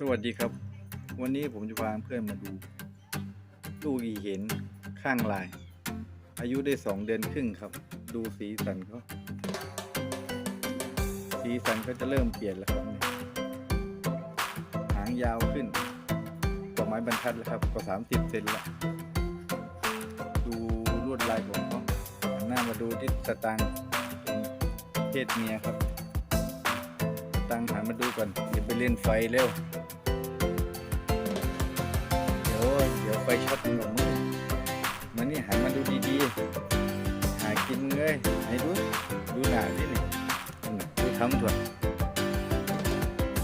สวัสดีครับ วันนี้ผมจะพาเพื่อนมาดู ลูกอีเห็นข้างลาย อายุได้สองเดือนครึ่งครับ ดูสีสันเขาสีสันก็จะเริ่มเปลี่ยนแล้วครับเนี่ยหางยาวขึ้นกว่าไม้บรรทัดแล้วครับกว่าสามสิบเซนและดูลวดลายของเขาหน้ามาดูที่สตางค์เพศเมียครับ ตังหันมาดูก่อนเดี๋ยวไปเล่นไฟเร็ว เดี๋ยวไฟช็อตมึงหรอกมึงมานี่หันมาดูดีๆ หากินมึงเลยไหนดู ดูหน้าดินี่อืมดูทำถ่ว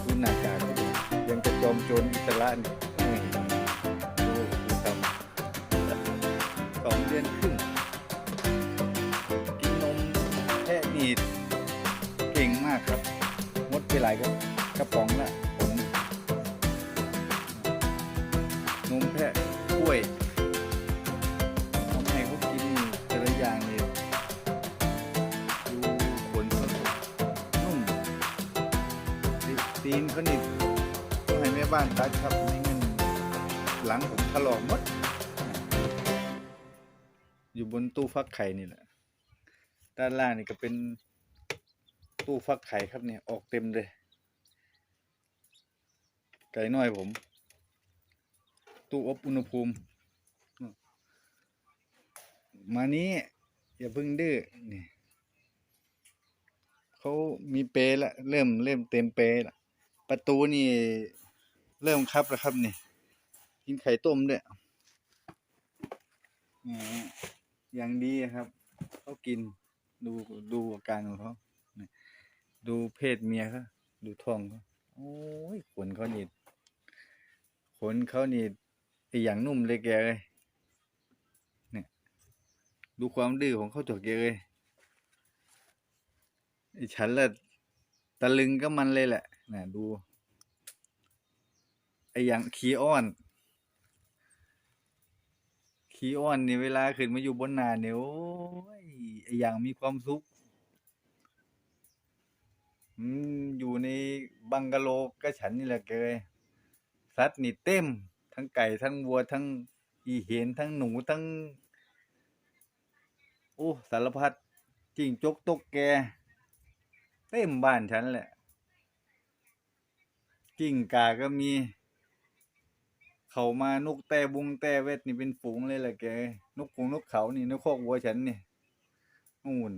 ดูหน้ากากดิยังจะจอมโจรอิสระนี่ดูดูทำสองเดือนครึ่งกินนมแพะนี่เก่งมากครับ มดไปหลายกระ นมแพะกล้วยทำให้เขากินแต่ละอย่างนี่ดูขนเขานุ่มตีนเขานี่ต้องให้แม่บ้านตัดครับไม่งั้นหลังผมถลอกหมด อยู่บนตู้ฟักไข่นี่แหละ ด้านล่างนี่ก็เป็นตู้ฟักไข่ครับเนี่ย ออกเต็มเลย ไก่น้อยผม ตู้อบอุณหภูมิมานี้ อย่าเพิ่งดื้อนี่เขามีเปรละเริ่มเริ่มเต็มเปรละประตูนี่ เริ่มครับแล้วครับนี่กินไข่ต้มด้วยอย่างดีครับเขากินดูดูอาการของเขาดูเพศเมียเขาดูท้องเขาโอ้ยขนเขานี่ขนเขานี่ ไออย่างนุ่มเลยแกเลยเนี่ยดูความดื้อของเขาตัวแกเลยไอฉันละตะลึงก็มันเลยแหละน่ะดูไออย่างขี้อ้อนขี้อ้อนเนี่ยเวลาขึ้นมาอยู่บนนาเนี่ยโอ้ยไออย่างมีความสุขอืมอยู่ในบังกะโลก็ฉันนี่แหละเกยสัตว์นี่เต็ม ทั้งไก่ทั้งวัวทั้งอีเห็นทั้งหนูทั้งโอ้สารพัดจิ้งจกตกแก เต็มบ้านฉันแหละกิ้งกาก็มี เขามานกแต่บุงแต่เวทนี่เป็นฝูงเลยแหละแก นกฝูงนกเขานี่นกคอกวัวฉันนี่นู่น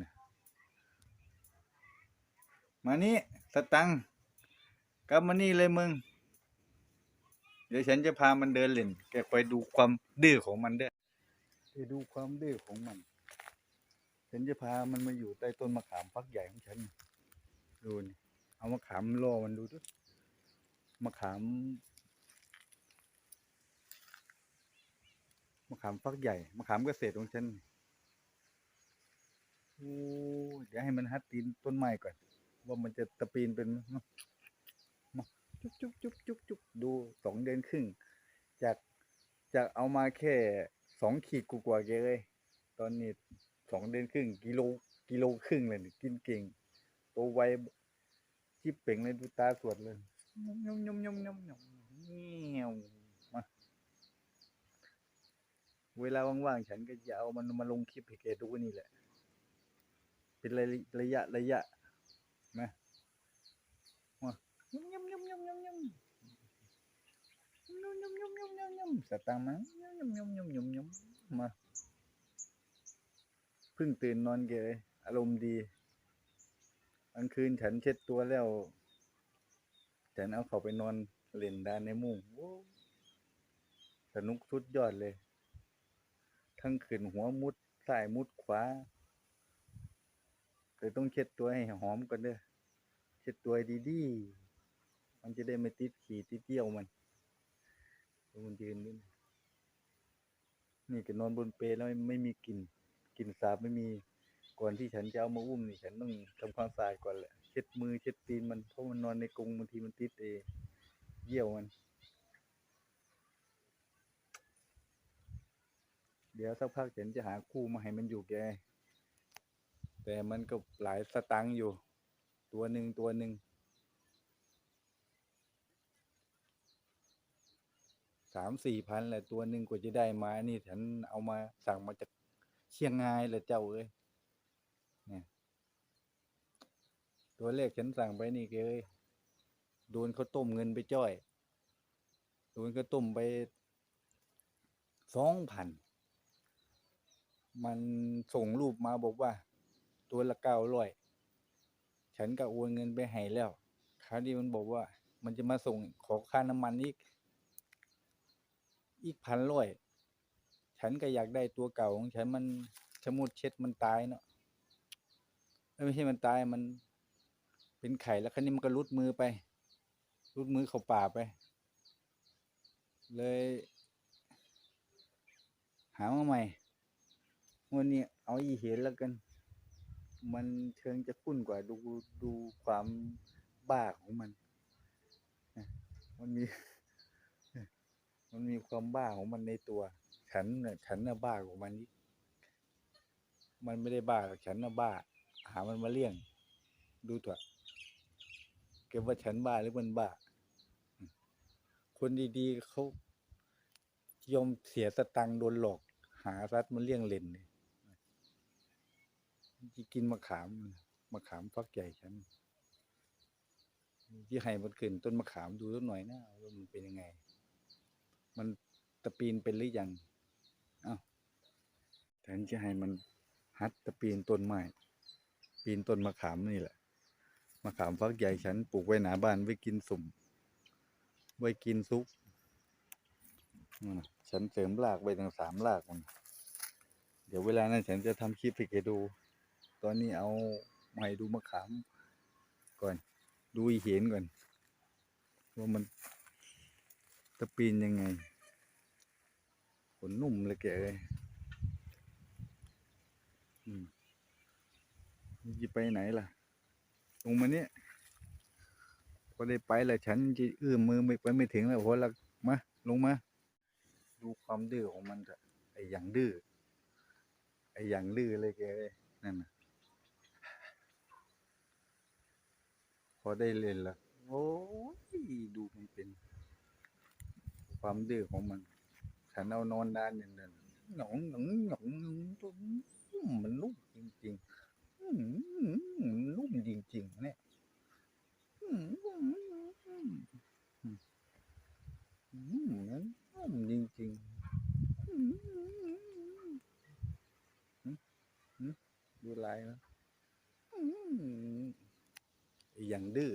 มานี่สตังกลับมานี่เลยมึง เดี๋ยวฉันจะพามันเดินเล่นแกคอยดูความดื้อของมันเด้อไปดูความดื้อของมัน ฉันจะพามันมาอยู่ใต้ต้นมะขามพักใหญ่ของฉัน ดูนี่เอามะขามล่อมันดูด้วยมะขาม มะขามฟักใหญ่ มะขามเกษตรของฉันโอ้ยเดี๋ยวให้มันฮัดตีนต้นไม้ก่อน ว่ามันจะตะปีนเป็นมามา จุ๊บจุ๊บจุ๊บจุ๊บจุ๊บดูสองเดือนครึ่งจากจากเอามาแค่สองขีดกว่าๆแกเลย ตอนนี้สองเดือนครึ่งกิโลกิโลครึ่งเลยนี่กินเก่งโตวไวชิบเป่งเลยดูตาสวดเลยยมยมยมยมยมยมเงี้ยวมาเวลาว่างๆฉันก็จะเอามันมาลงคลิปให้แกดูนี่แหละ เป็นระยะระยะระยะ ยุ่มยุ่มยุ่มยุ่มยุ่มยุ่มยุ่มยุ่มยุ่มยุ่มยุ่มยุ่มสตางค์มายุ่มยุ่มยุ่มยุ่มยุ่มมาเพิ่งตื่นนอนเกยอารมณ์ดีกลางคืนฉันเช็ดตัวแล้วฉันเอาเขาไปนอนเล่นดานในมุ้งสนุกสุดยอดเลย ทั้งขึ้นหัวมุดซ้ายมุดขวาแต่ต้องเช็ดตัวให้หอมก่อนเด้อเช็ดตัวดีๆ มันจะได้ไม่ติดขี่ติดเยี่ยวมันมันยืนนี่นี่ก็นอนบนเปลแล้วไม่ไม่มีกลิ่นกลิ่นสาบไม่มีก่อนที่ฉันจะเอามาอุ้มนี่ฉันต้องทำความสะอาดก่อนแหละเช็ดมือเช็ดตีนมันเพราะมันนอนในกรงบางทีมันติดเอเยี่ยวมัน เดี๋ยวสักพักฉันจะหาคู่มาให้มันอยู่แกแต่มันก็หลายสตังค์อยู่ ตัวหนึ่งตัวหนึ่ง สามสี่พันแหละตัวหนึ่งกว่าจะได้มา นี่ฉันเอามาสั่งมาจากเชียงรายแหละเจ้าเอ้ยเนี่ยตัวเลขฉันสั่งไปนี่เกยโดนเขาต้มเงินไปจ้อย โดนเขาต้มไปสองพัน มันส่งรูปมาบอกว่า ตัวละเก้าร้อย ฉันก็โอนเงินไปให้แล้ว คราวนี้มันบอกว่า มันจะมาส่งขอค่าน้ำมันอีก อีกพันร้อยฉันก็อยากได้ตัวเก่าของฉันมันชะมุดเช็ดมันตายเนาะไม่ใช่มันตายมัน เป็นไข่แล้วคราวนี้มันก็รุดมือไปรุดมือเข้าป่าไป เลย หามาใหม่วันนี้เอาอีเห็นแล้วกัน มันเชิงจะคุ้นกว่าดูดูความบ้าของมัน มันมี มันมีความบ้าของมันในตัว ฉันน่ะฉันน่ะบ้ากว่ามันอีกมันไม่ได้บ้าหรอกฉันน่ะบ้า หามันมาเลี้ยง ดูเถอะเก็บว่าฉันบ้าหรือมันบ้า คนดีๆเขายอมเสียสตังค์โดนหลอก หารัดมาเลี้ยงเล่นเนี่ยที่กินมะขามมะขามฟักใหญ่ฉันที่ให้มันขึ้นต้นมะขามดูสักหน่อยนะว่ามันเป็นยังไง มันตะปีนเป็นหรือยังอ้าวแทนจะให้มันฮัดตะปีนต้นไม้ปีนต้นมะขามนี่แหละมะขามฟักใหญ่ฉันปลูกไว้หนาบ้านไว้กินสุ่ม ไว้กินซุปฉันเสริมรากไปตั้งสามรากมันเดี๋ยวเวลานั้นฉันจะทำคลิปให้แกดู ตอนนี้เอามาให้ดูมะขามก่อน ดูอีเห็นก่อนว่ามัน ตะปีนยังไงขนนุ่มเลยแกเลยอืมมันจะไปไหนล่ะลงมาเนี้ยพอได้ไปแล้วฉันจะเอื้อมมือไม่ไปไม่ถึงแล้วพอละมาลงมา ดูความดื้อของมันเถอะไอ้อย่างดื้อไอ้อย่างดื้อเลยแกเอ้ยนั่นน่ะพอได้เล่นล้วโอ้ยดูมันเป็น ความดื้อของมัน ฉันเอานอนดานอย่างนั้นหนองหนองหนองมันนุ่มจริงๆนุ่มจริงๆเนี่ยอื้อหืออื้อหือนุ่มจริงๆดูลายนะอย่างดื้อ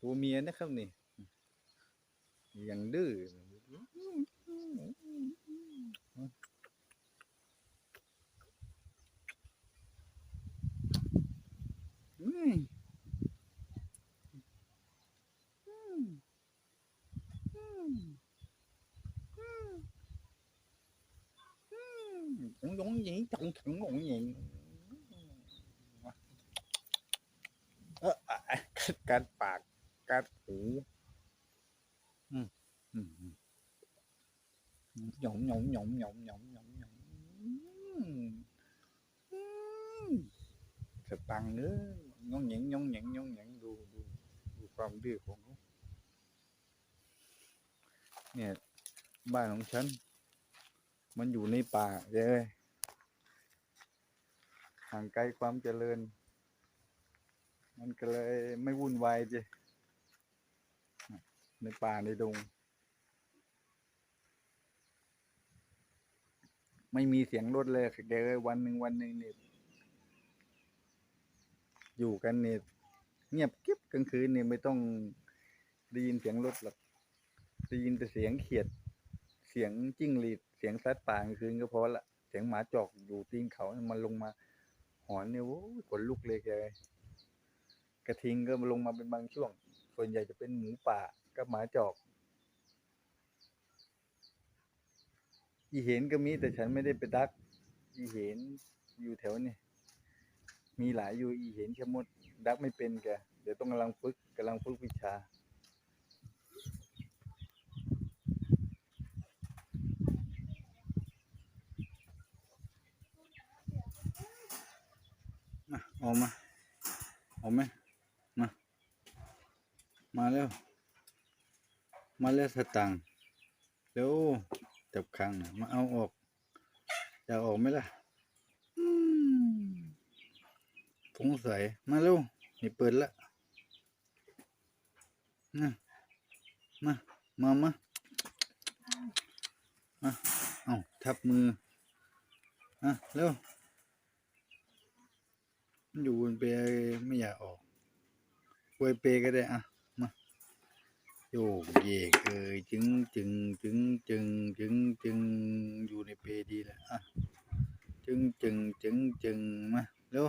ตัวเมียนะครับนี่ ย่างดื้ออืมอืมอืมอืมอืมหยงห หยองหยองหยองหยองหยองหยองหยองอืมอืมสตังเนื้อยองหยงยองหยงยองหยงดูดูดูความดื้อของเขาเนี่ย บ้านของฉัน มันอยู่ในป่าเลยห่างไกลความเจริญ มันก็เลยไม่วุ่นวายจีในป่าในดง ไม่มีเสียงรถเลยเดี๋ยววันหนึ่งวันหนึ่งนี่อยู่กันนี่เงียบกิ๊บกลางคืนนี่ไม่ต้องได้ยินเสียงรถหรอกได้ยินแต่เสียงเขียด เสียงจิ้งหรีดเสียงสัตว์ป่ากลางคืนก็พอละเสียงหมาจอกอยู่ตีนเขามันลงมา หอนเนี่ยโอ้ขนลุกเลยแกกระทิงก็ลงมาเป็นบางช่วง ส่วนใหญ่จะเป็นหมูป่ากับหมาจอก อีเห็นก็มีแต่ฉันไม่ได้ไปดัก อีเห็นอยู่แถวนี่มีหลายอยู่อีเห็นชะมด ดักไม่เป็นแกเดี๋ยวต้องกำลังฝึกกำลังฝึกวิชามาออกมาออกไหมมา มาแล้ว มาแล้วสตังเร็ว จับคางหน่อยมาเอาออกจะออกไหมล่ะอืมสงสัยมาเร็วนี่เปิดละนะมามามามาเอาทับมืออะเร็วมันอยู่บนเปรไม่อยากออกไว้เปรก็ได้อะมา โยกเยกเอ้ยจึงจึงจึงจึงจึงจึงอยู่ในเปรดีแหละอะจึงจึงจึงจึงมาเร็ว